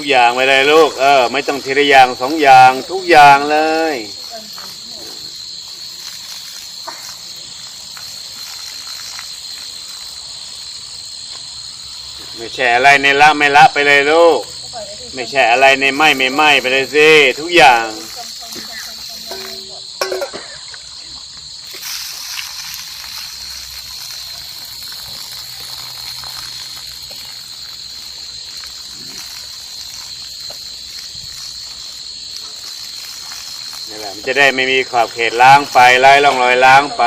ทุกอย่างไปเลยลูก เออ ไม่ต้องทีละอย่างสองอย่างทุกอย่างเลย ไม่ใช่อะไรในละไม่ละไปเลยลูก ไม่ใช่อะไรในไม่ไม่ไม่ไปเลยสิทุกอย่าง นี่แหละมันจะได้ไม่มีขอบเขตล้างไปไล่ร่องรอยล้างไป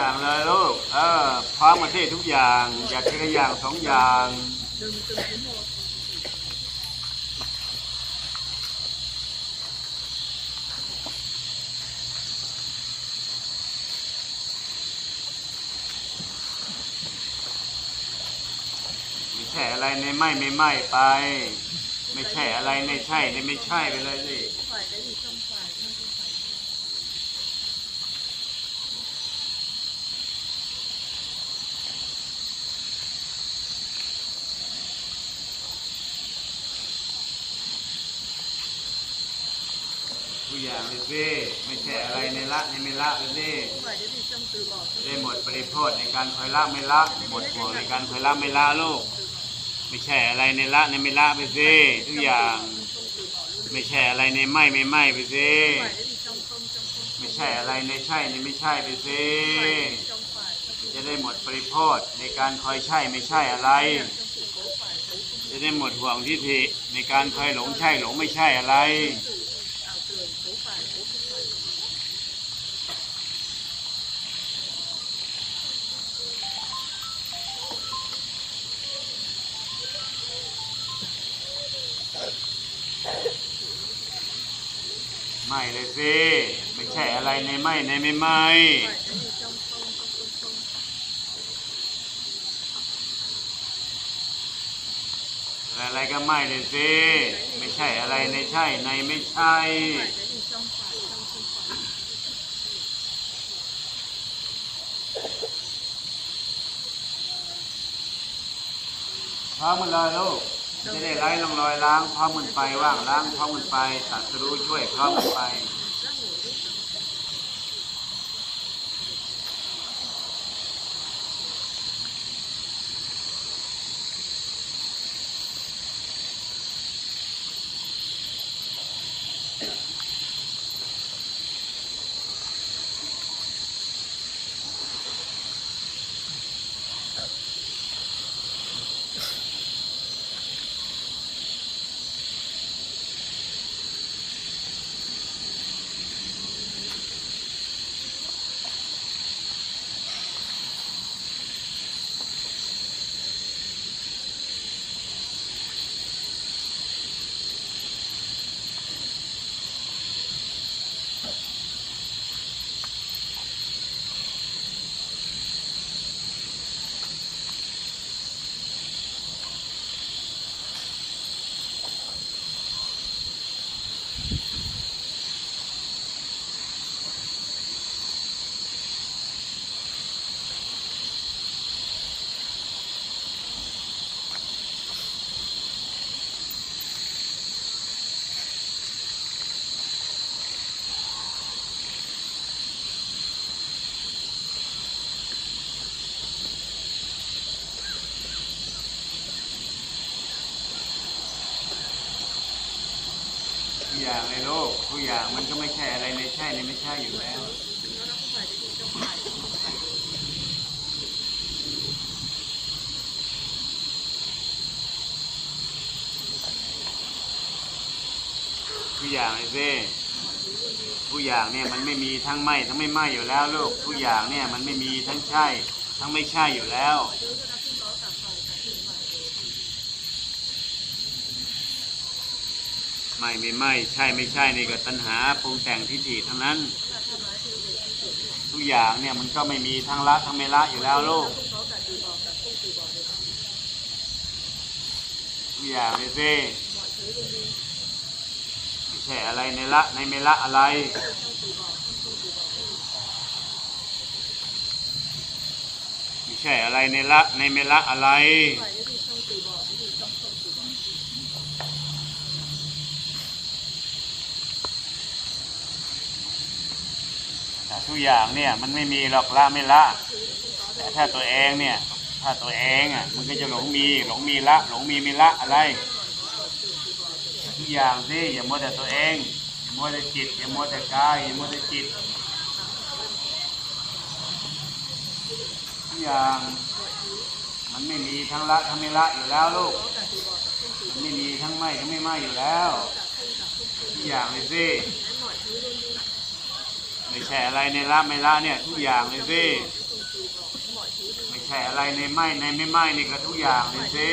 อย่างเลยลูก เออพร้อมมาที่ทุกอย่าง อย่าทีละอย่างสองอย่างไม่ใช่อะไรในไม่ไม่ไม่ไป ไม่ใช่อะไรในใช่ในไม่ใช่ไปเลยสิ ทุกอย่างเลยสิไม่ใช่อะไรในละในไม่ละเลยสิได้หมดปริโภทในการคอยละไม่ละหมดห่วงในการคอยละไม่ละลูกไม่ใช่อะไรในละในไม่ละไปสิทุกอย่าง ไม่ใช่อะไรในไม่ไม่ไม่ไปสิไม่ใช่อะไรในใช่ในไม่ใช่ไปสิจะได้หมดปริโภทในการคอยใช่ไม่ใช่อะไร จะได้หมดห่วงทิฏฐิในการคอยหลงใช่หลงไม่ใช่อะไร สิไม่ใช่อะไรในไม่ในไม่ไม่อะไรก็ไม่เลยสิไม่ใช่อะไรในใช่ในไม่ใช่พร้อมมันเลยลูกจะได้ไล่ลองรอยล้างพร้อมมันไปว่างล้างพร้อมมันไปตัดสรู้ช่วยพร้อมมันไป อย่างในโลกทุกอย่างมันก็ไม่ใช่อะไรในใช่ในไม่ใช่อยู่แล้วทุกอย่างเลยสิทุกอย่างเนี่ยมันไม่มีทั้งไหมทั้งไม่ไหมอยู่แล้วลูกทุกอย่างเนี่ยมันไม่มีทั้งใช่ ทั้งไม่ใช่อยู่แล้ว ไม่ไม่ไม่ใช่ไม่ใช่นี่ก็ตัณหาปรุงแต่งทิฏฐิทั้งนั้น ทุกอย่างเนี่ยมันก็ไม่มีทั้งละทั้งไม่ละอยู่แล้วลูกทุกอย่างเลยสิไม่ใช่อะไรในละในไม่ละอะไรไม่ใช่อะไรในละในไม่ละอะไร ทุกอย่างเนี่ยมันไม่มีหรอกละไม่ละ แต่ถ้าตัวเองเนี่ย ถ้าตัวเองอะมันก็จะหลงมีหลงมีละ หลงมีไม่ละอะไรทุกอย่างสิอย่ามัวแต่ตัวเองอย่ามัวแต่จิตอย่ามัวแต่กายอย่ามัวแต่จิตทุกอย่าง มันไม่มีทั้งละทั้งไม่ละอยู่แล้วลูกมันไม่มีทั้งไม่ทั้งไม่ไม่อยู่แล้วทุกอย่างเลยสิ ไม่ใช่อะไรในละไม่ละเนี่ยทุกอย่างเลยสิไม่ใช่อะไรในไม่ในไม่ไม่นี่ก็ทุกอย่างเลยสิ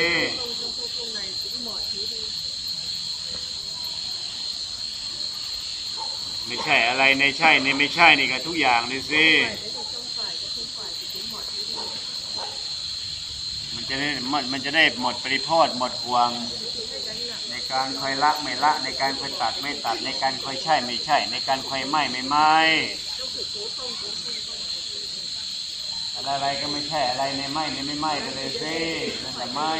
ไม่ใช่อะไรในใช่ในไม่ใช่นี่ก็ทุกอย่างเลยสิมันจะได้มันมันจะได้หมดปริโภทหมดห่วง การคอยละไม่ละในการคอยตัดไม่ตัดในการคอยใช่ไม่ใช่ ในการคอยไหม้ไม่ไหม้อะไรอะไรก็ไม่ใช่อะไรในไหม้ในไม่ไหม้ก็เลยสินั่นแหละไม่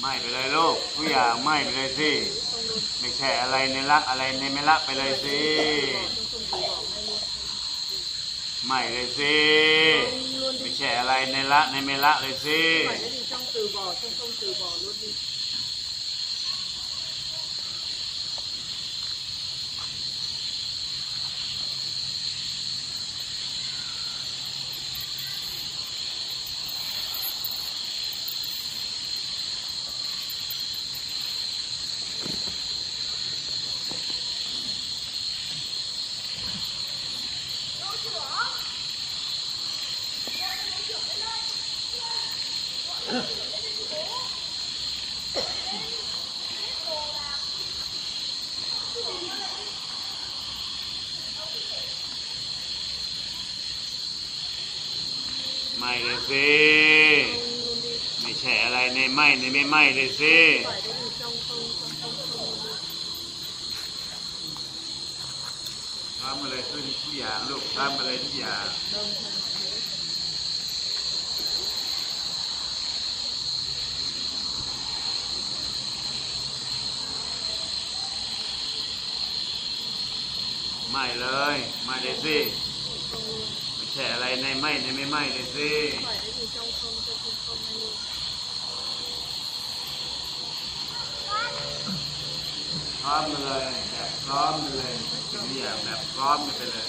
ไม่ไปเลยลูกทุกอย่างไม่ไปเลยสิไม่ใช่อะไรในละอะไรในไม่ละไปเลยสิไม่เลยสิไม่ใช่อะไรในละในไม่ละเลยสิ trong từ bỏ trong không từ bỏ luôn đi ไม่เลยสิ ไม่ใช่ ไหม้เลยไม่ไหม้เลยสิทำอะไรขึ้ทุกอย่างลูกทำอะไรทุกอย่างไม่เลยไม่เลยสิไม่ใช่อะไรในไม่ในไม่ไม่เลยสิ ร้อมมาเลยแบบพร้อมมาเลยทุกอยางแบบพร้อมกันไปเลย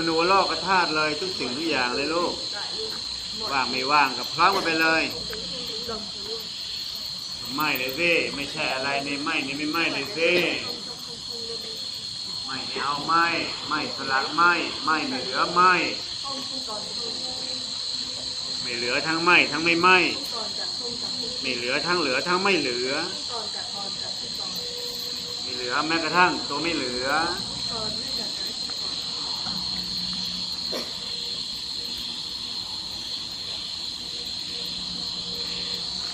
đồng ý ทุกอนุโลกธาตุเลยทุกสิ่งทุกอย่างเลยลูก ว่างไม่ว่างกับพร้อมกันไปเลย ไม่เลยสิไม่ใช่อะไรในไม่ในไม่ไม่เลยสิไม่เอาไม่ไม่สละไม่ไม่ไม่เหลือไม่ไม่เหลือทั้งไม่ทั้งไม่ไม่ไม่เหลือทั้งเหลือทั้งไม่เหลือไม่เหลือแม้กระทั่งตัวไม่เหลือ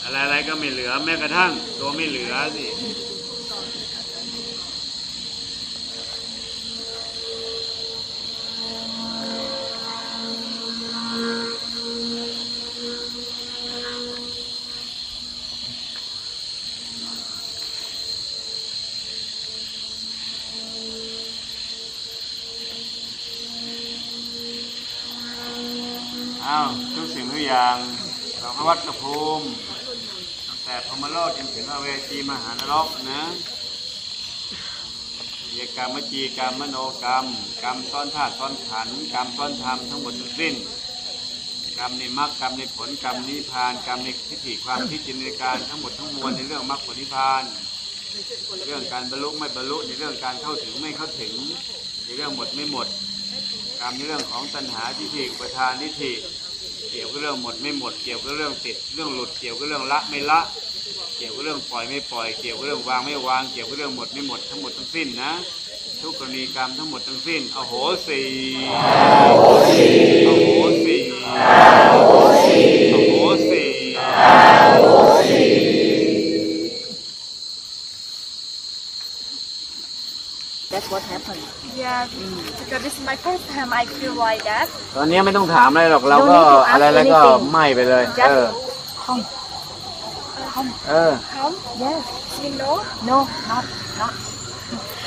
อะไรอะไรก็ไม่เหลือแม้กระทั่ง ตัวไม่เหลือสิอ้าวทุกสิ่งทุกอย่างเราพระวัดกระภูมิ แต่พรหมโลกจนถึงอเวจีมหานรกนะเยกรรมวจีกรรมมโนกรรม กรรมซ้อนธาตุซ้อนขันกรรมซ้อนธรรมทั้งหมดทั้งสิ้น กรรมในมรรคกรรมในผลกรรมนิพพานกรรมในทิฏฐิความคิดจินตนาการทั้งหมดทั้งมวลในเรื่องมรรคผลนิพพาน เรื่องการบรรลุไม่บรรลุในเรื่องการเข้าถึงไม่เข้าถึงในเรื่องหมดไม่หมด กรรมในเรื่องของตัณหาทิฏฐิอุปทานทิฏฐิเกี่ยวกับเรื่องหมดไม่หมดเกี่ยวกับเรื่องติดเรื่องหลุดเกี่ยวกับเรื่องละไม่ละ เกี่ยวกับเรื่องปล่อยไม่ปล่อยเกี่ยวกับเรื่องวางไม่วางเกี่ยวกับเรื่องหมดไม่หมดทั้งหมดทั้งสิ้นนะ ทุกกรณีกรรมทั้งหมดทั้งสิ้นอโหสีอโหสีอโหสีอโหสี That's what happened. Yeah, because this is my first time I feel like that. ตอนนี้ไม่ต้องถามอะไรหรอกเราก็ No need to ask อะไรแล้วก็ anything. ไหม้ไปเลย Just เออ come. Uh. Yes. You No? No, not, not,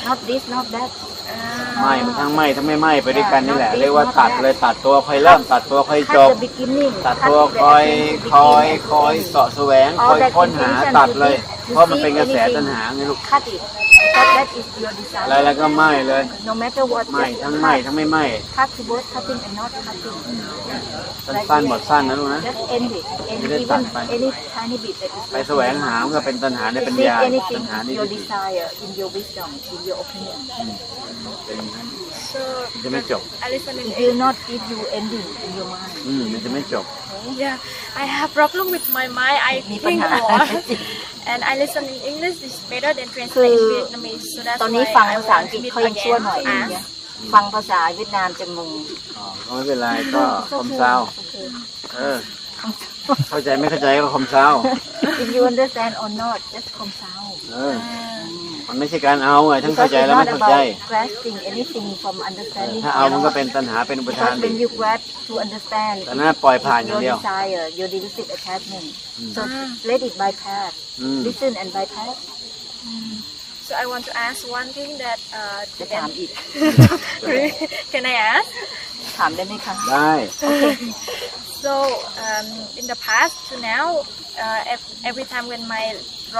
not this, not that. Uh, ไหม้มันทั้งไหม้ทั้งไม่ไหม้ไปด้วยกันนี่แหละ Yeah, not เรียกว่า this, ตัด not that. เลยตัดตัวค่อยเริ่มตัดตัวค่อยจ Cut บ the beginning. ตัด cut ตัว the คอย beginning, คอยคอย beginning. เสาะแสวง All คอย that ค้นหา intention ตัดเลย to see- เพราะมันเป็นกระแส anything. ตัณหาไงลูก Cut it. Because that is your อะไร desire. แล้วก็ไหม้เลย No matter what. ไหม้ just ทั้งไหม้ทั้งไม่ไหม้ Cut to both cutting and not cutting. สั้นๆหมดสั้นนะลูกนะ Just end it. And ไม่ได้ตัด even ไป any tiny bit that is ไปแสวงหามันก็เป็นตัณหาในปัญ Seek ญาตั anything ณหานี่ your desire in your wisdom, in your opinion. เป็นอย่างนั้น So มันจะไม่จบ I listen in It will not give you ending in your mind. อืมมันจะไม่จบ Yeah, I have problem with my mind. I มีปัญ think หา more, and I listen in English is better than translate in Vietnamese. So that's ตอนนี้ why ฟัง I ภาษาอัง want กฤษ to เขา meet ยังชั่ว again หน่อย to นึง ask. เนี่ยฟังภาษาเวียดนามจะงง อ๋อก็ไม่เป็นไรก็คอมเซาเออ เข้าใจไม่เข้าใจก็คอมเซา If you understand or not just come sound เออ มันไม่ใช่การเอาไงทั้งเข้า because ใจ it's แล้วไม่ not เข้าใจ about grasping anything from understanding ถ้าเอามันก็เป็นตัณหาเป็นอุปทาน because อี when ก you grasp to understand แต่นั้นปล่อยผ่านอย่าง your เดียว desire your delusive attachment so Mm. let it bypass อืม listen and bypass So I want to ask one thing that uh, จะถามอีก can I ask? ถามได้ไหมคะ ได้ So um, in the past to now, uh, ev- every time when my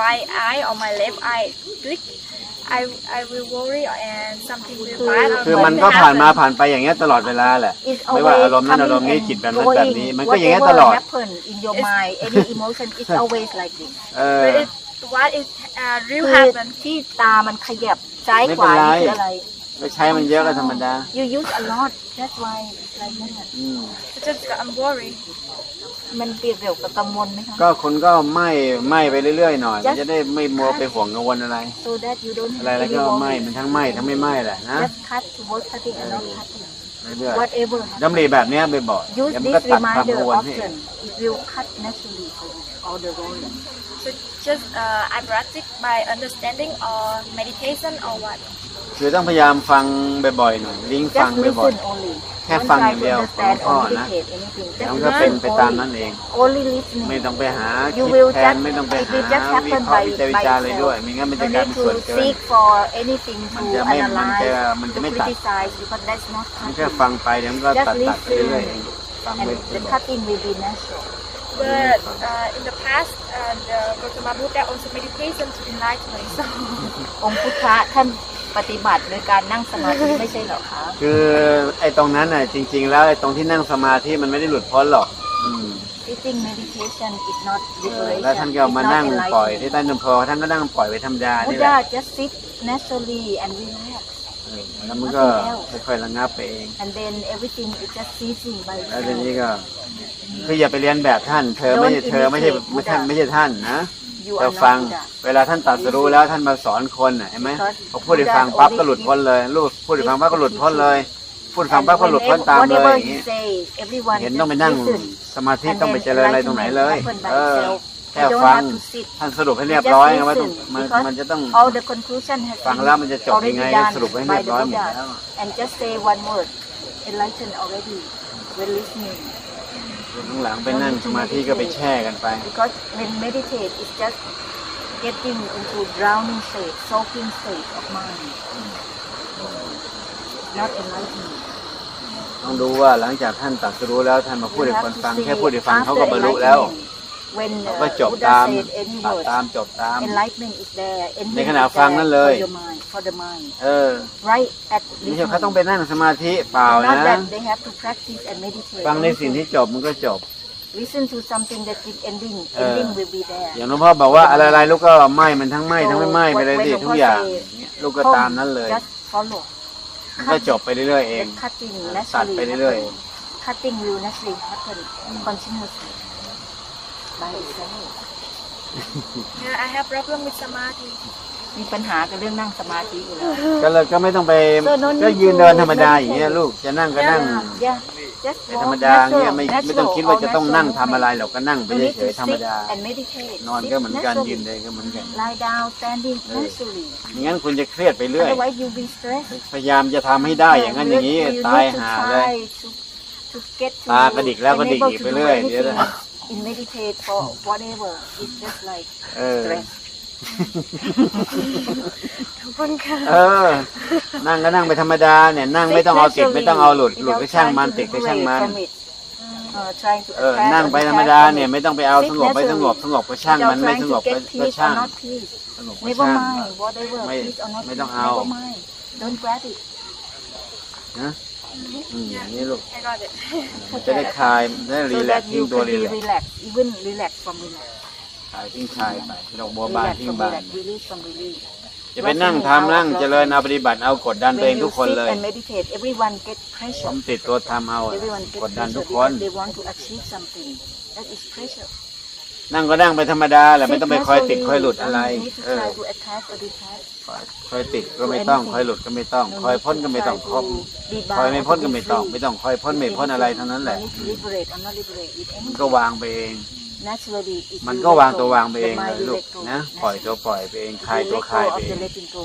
right eye or my left eye click, I I will worry and something will bad or คือ going มัน to ก็ผ่านมา happen. ผ่านไปอย่างเงี้ยตลอดเวลาแหละ It's ไม่ว่า always อารมณ์นั้น coming อารมณ์นี้ and จิตแบบนั้นแบบนี้ going. มันก็อย่างเงี้ยต Whatever ลอด happen in your mind any emotion it's always like this เออ But it, what is uh, คื real อ happen? ที่ตามันขยับซ้ายไม่ขเป็นวาไร นี่คืออะไร ไปใช้มันเยอะก็ธรรมดา you use a lot that's why it's like that อืม It's just that I'm worried. มันเปรียบเกี่ยวกับกังวลไหมคะ ก็คนก็ไหม้ไหม้ไปเรื่อยๆหน่อย มัน Just จะได้ไม่มัวไปห่วงกังวลอะไร so that you don't อะไรแล้ว really ก็ worry ไหม้มันทั้งไหม้ทั้งไม่ไหม้แหละนะ just cut to both cutting and not cutting เรื่อย whatever ๆดำริแบบเนี้ยไปบอก use เดี๋ยวมัน this ก็ตัดความ reminder กังวลให้เอง often it will cut naturally for you all the worry So just uh, I practice by understanding or meditation or what? คือต้องพยายามฟังบ่อยๆหน่อยลิงก์ฟัง just บ่อย listen only แค่ Don't ฟัง try อย่างเดียว to understand ของพ่อ or นะ meditate anything ๆแล้ว just มันก็เป็น listen ไปตาม only นั้นเอง only listening ไม่ต้องไปหา You คิด will แทน just- ไม่ต้องไป it will หา just วิ happen เคราะห์ by- วิจัยวิจารณ์อะไรด้วยไม่งั้นมันจะ no กลาย need เป็นส่วน to เกิน seek for anything มัน to จะไม่มันจะ analyze มันจะ to ไม่ตัด criticize because that's not มันแค่ cutting ฟังไปเดี๋ยวมันก็ Just ตัดตัดไป listen เรื่อยๆเองฟัง and ไป the cutting will be natural But uh, in the past, uh, the Gautama Buddha also meditation to enlightenment. So องค์พุทธะท่าน ปฏิบัติโดยการนั่งสมาธิไม่ใช่เหรอคะคือไอ้ตรงนั้นน่ะจริง ๆ แล้วไอ้ตรงที่นั่งสมาธิมันไม่ได้หลุดพ้นหรอกอืม sitting meditation is not เออ liberation แล้วท่านก็มา It's not นั่งปล่อย enlightenment ที่ใต้นพอท่านก็นั่งปล่อยไปธรรมดานี่แห Buddha ละ just sit naturally and relax เออแล้วมันก็ค่อยๆระงับไปเอง and then everything is just ceasing by แล้วที itself นี้ก็คืออย่าไปเรียนแบบท่าน เธอไม่ใช่ Don't เธอไม่ใช่ imitate ไม่ท่าน Buddha ไม่ใช่ท่านนะ you เรา are ฟัง not Buddha เวลาท่านตรัดสรู้แล้วท่านมาสอนคนน่ะเห็นไหม Because พอพูดให้ฟังปั๊บก็หลุดพ้นเลยลูกพูดให้ฟังปั๊บก็หลุดพ้นเลย พูดให้ฟังปั๊บก็หลุดพ้นตามเลย Whatever อย่าง he นี้ says everyone เห็น just ต้องไปนั่ง listen สมาธิ and ต้องไป then เจริญอะไรตรงไหนเลย enlightenment happen by เออ itself แค่ You don't ฟัง have to sit ท่านสรุปให้เรียบร้อย You just ว่าต้อง listen มัน because มันจะต้อง all the conclusion has ฟัง been แล้วมันจะจบยังไง already done สรุปให้เรี by ยบ the ร้อยหมด Buddha แล้ว and just say one word enlightened already when listening ข้างหลังไปนั่งสมาธิก็ไปแช่กันไป because when meditate is just getting into drowning state soaking state of mind not enlightenment ต้องดูว่าหลังจากท่านตรัสรู้แล้วท่านมาพูดให้คนฟัง You have to แค่พูดให้ฟัง see เขาก็บรรลุ after แล้ว enlightenment, when ก็ uh, จบ Buddha ตาม said any ตัด word ตามจบตาม enlightenment is there ในข enlightenment ณะ is ฟัง there นั่นเลย for your mind for the mind เออ right at ไม่ this ใช่เขาต้อง moment ไปนั่งสมาธิเปล่า not นะ that they have to practice and meditate ฟังในสิ่งที่จบมันก็จบ listen to something that is ending เออ ending will be there อย่างหลวงพ่อบอกว่าอะไรๆลูกก็ไหม้มันทั้งไหม้ทั้งไม่ไหม้ไปเลยสิทุกอย่างเนี่ยลูกก็ตามนั้นเลย just follow มันก็จบไปเรื่อยๆเอง the cutting ตัด naturally ไปเรื่อย happen. cutting will naturally happen continuously by itself Yeah, I have problem with samadhi. มีปัญหากับเรื่องนั่งสมาธิอยู่แล้วก็เลยก็ไม่ต้องไป So no need ก็ยืนเดินธรรมดา to อย่างเงี้ยลูกจะนั่งก็นั่ง yeah just ไป walk ธรรมดาเงี้ย natural, ไม่ natural, ไม่ต้องคิดว่าจะต้อง all นั่ง natural ทำอะไรหรอกก็นั่งไป You need เฉ to ยๆธรรม sit ดา and meditate นอนก็เหมือนกัน Sit ยืน naturally. เดินก็เหมือนกัน lie down standing เออ naturally ไม่งั้นคุณจะเครียดไปเรื่อย otherwise you'll be stressed พยายามจะทำให้ได้อย่างนั้นอย่างนี้ You need ตาย to หาเลย try to- to get to ตากระดิกแล้วก็ดิก enable อีก to ไป do เรื่อยเดี๋ยวนะ anything in meditate for whatever it's just like เออ stress เออ นั่งก็นั่งไปธรรมดาเนี่ย นั่งไม่ต้องเอาติดไม่ต้องเอาหลุดหลุดก็ช่างมันติดก็ช่างมัน Uh, trying to เออ attack นั่ง or ไปธรรม detach ดา from เนี่ย it. ไม่ต้องไปเอาสงบไปสงบสงบก็ช่างมัน Without ไม่ trying ส to งบก็ get ก็ peace ช่า or ง not peace. สงบก็ Never ช่าง mind, whatever, ไม่ peace or not ไม่ peace, ต้องเอา never mind. Don't grab it. นะ อืมอย่างนี้ลูก I got it. จะได้คลายได้รี So แลก that ซ์ทิ้ง you ตัว can รี be แลกซ์ relaxed, even relax from relax. คลายทิ้งคลายไปดอกบัวบาน Relax ทิ้ง from บาน relax, release from release. จะไปนั่งทำนั่งเจริญเอาปฏิบัติเอากดดันตัวเอง When ทุ you กคน sit เลย and meditate, everyone get ผ pressure. มติดตัวทำเอา Everyone get กดดัน pressure ทุกคน because they want to achieve something. That is pressure. นั่งก็นั่งไปธรรมดาแหละไม่ต้องไปคอยติด Sit คอยหลุดอะไร naturally. Don't need to เออ try to attack or detach. คอยติดก็ไม่ต้องคอยหลุดก็ไม่ต้อง คอยพ้นก็ไม่ต้องคอยคอยไม่พ้นก็ไม่ต้อง ไม่ต้องคอยพ้นไม่พ้นอะไรทั้งนั้นแหละ No need to liberate or not liberate with มัน any ก็วางไปเอง naturally if มัน you ก็ let วาง go, ตัววางไปเอง the เล mind ย will ลูก let go นะปล่อย naturally. ตัวปล่อยไปเอง If คลาย you ตัว let คลาย go ไป of เอ the ง letting go